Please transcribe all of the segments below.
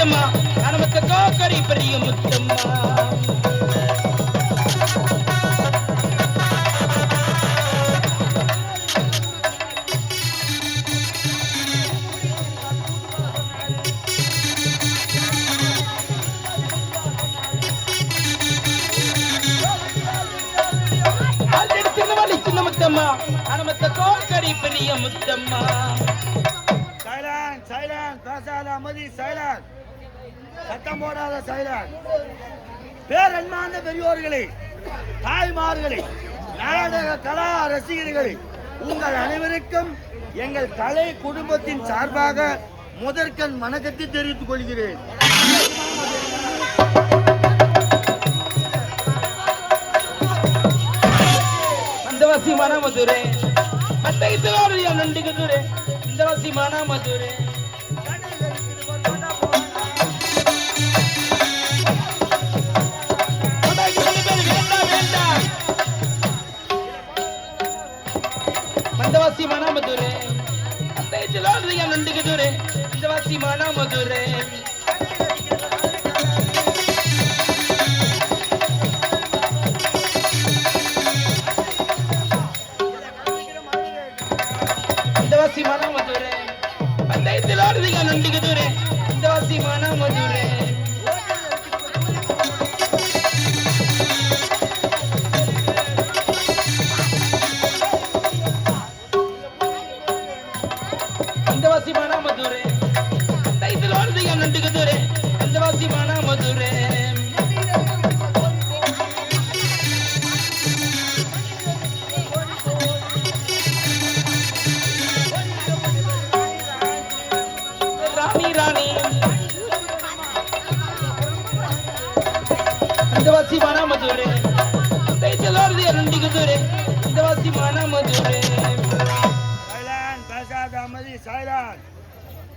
சின்ன முத்தம்மா அனுமத்த கோக்கரி பெரிய முத்தம்மா. ஆல்ரெடி சின்னவாளி சின்ன முத்தம்மா. அனுமத்த கோக்கரி பெரிய முத்தம்மா. சைலண்ட் சைலண்ட் பேசாத அமைதி சைலண்ட் சத்தம் போடாத செயலர் பேரன்பார்ந்த பெரியோர்களே தாய்மார்களே நாடக கலா ரசிகர்களை உங்கள் அனைவருக்கும் எங்கள் கலை குடும்பத்தின் சார்பாக முதற்கண் வணக்கத்தை தெரிவித்துக் கொள்கிறேன். மந்தவசி மன மதுரே அத்தை நண்டிகதுரே மந்தவசி மன சிவனா மதுரை அந்த செலாதையா நண்டுக்கு துரை. சிவா சிவனா மதுரை கருண்டிக்குதுரே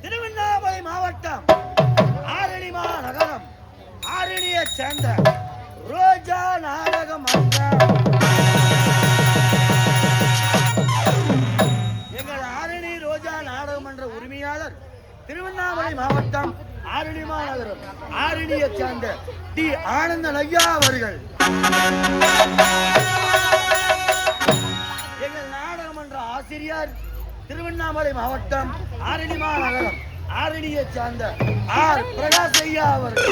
திருவண்ணாமலை மாவட்டம் ஆரணி மாநகரம் ஆரணியைச் சேர்ந்த ரோஜா நாடகம் மன்றம் எங்கள் ஆரணி ரோஜா நாடக மன்ற உரிமையாளர் திருவண்ணாமலை மாவட்டம் ஆரணி மாநகரம் ஆரணியைச் சேர்ந்த டி. ஆனந்தன் ஐயா அவர்கள். ஆசிரியர் திருவண்ணாமலை மாவட்டம் ஆரணி மாநகரம். ஆரணியை சார்ந்த ஆர். பிரகாஷ் ஐயா அவர்கள்.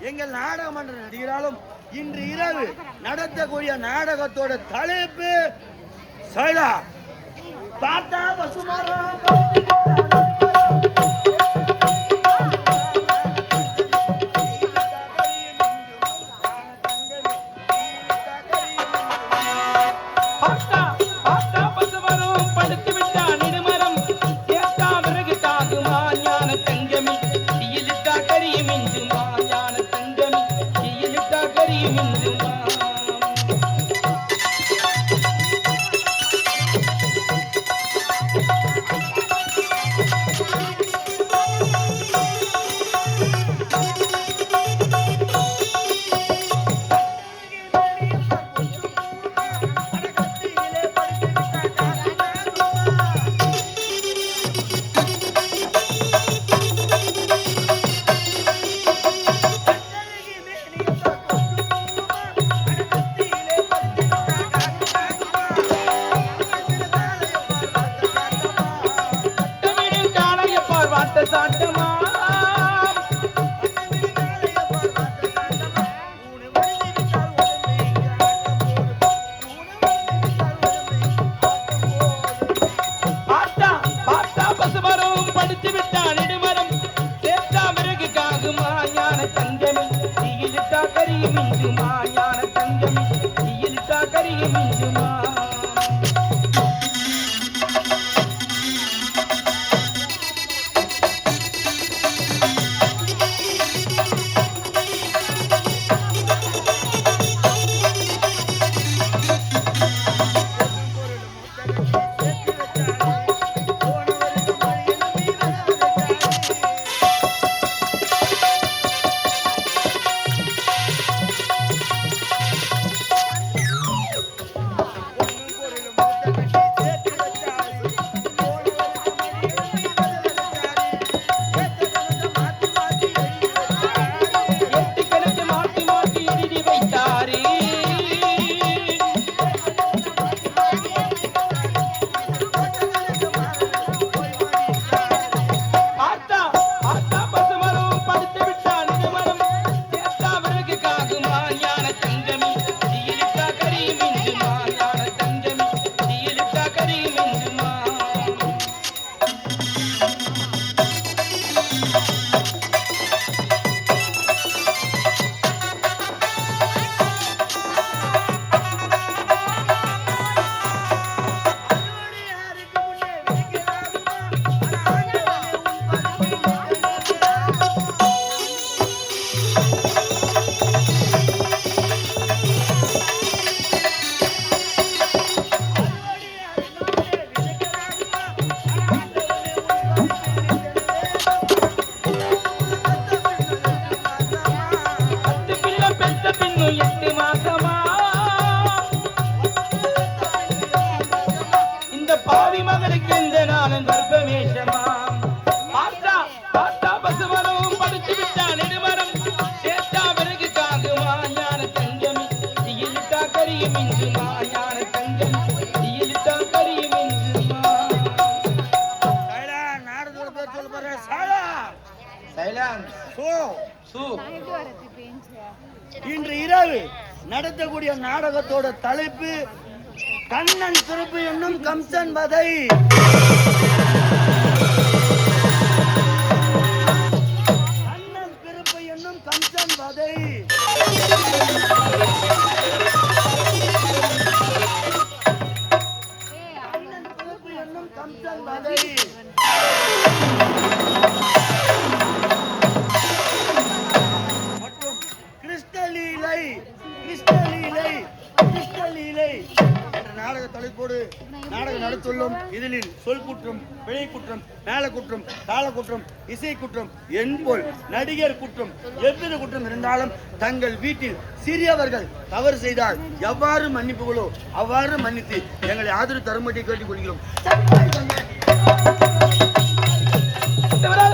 எங்கள் நாடகமன்ற நடிகராலும் இன்று இரவு நடத்தக்கூடிய நாடகத்தோட தலைப்பு சைலா. பார்த்தா பசுமாரா ಹಿಂದೆ தடுத்து விட்ட இன்று இரவு நடத்தக்கூடிய நாடகத்தோட தலைப்பு கண்ணன் சிறப்பு என்னும் கம்சன் வதை. நாடக நடத்துள்ளும். இதனில் சொல் குற்றம் பிழை குற்றம் மேல குற்றம் தாள குற்றம் இசை குற்றம் என்போல் நடிகர் குற்றம் எவ்வித குற்றம் இருந்தாலும் தங்கள் வீட்டில் சிறியவர்கள் தவறு செய்தால் எவ்வாறு மன்னிப்புகளோ அவ்வாறு மன்னித்து எங்களை ஆதரவு தரும்படி கேட்டுக் கொள்கிறோம் கமலா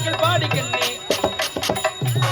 பாடல்கள் பாடுகின்றேன்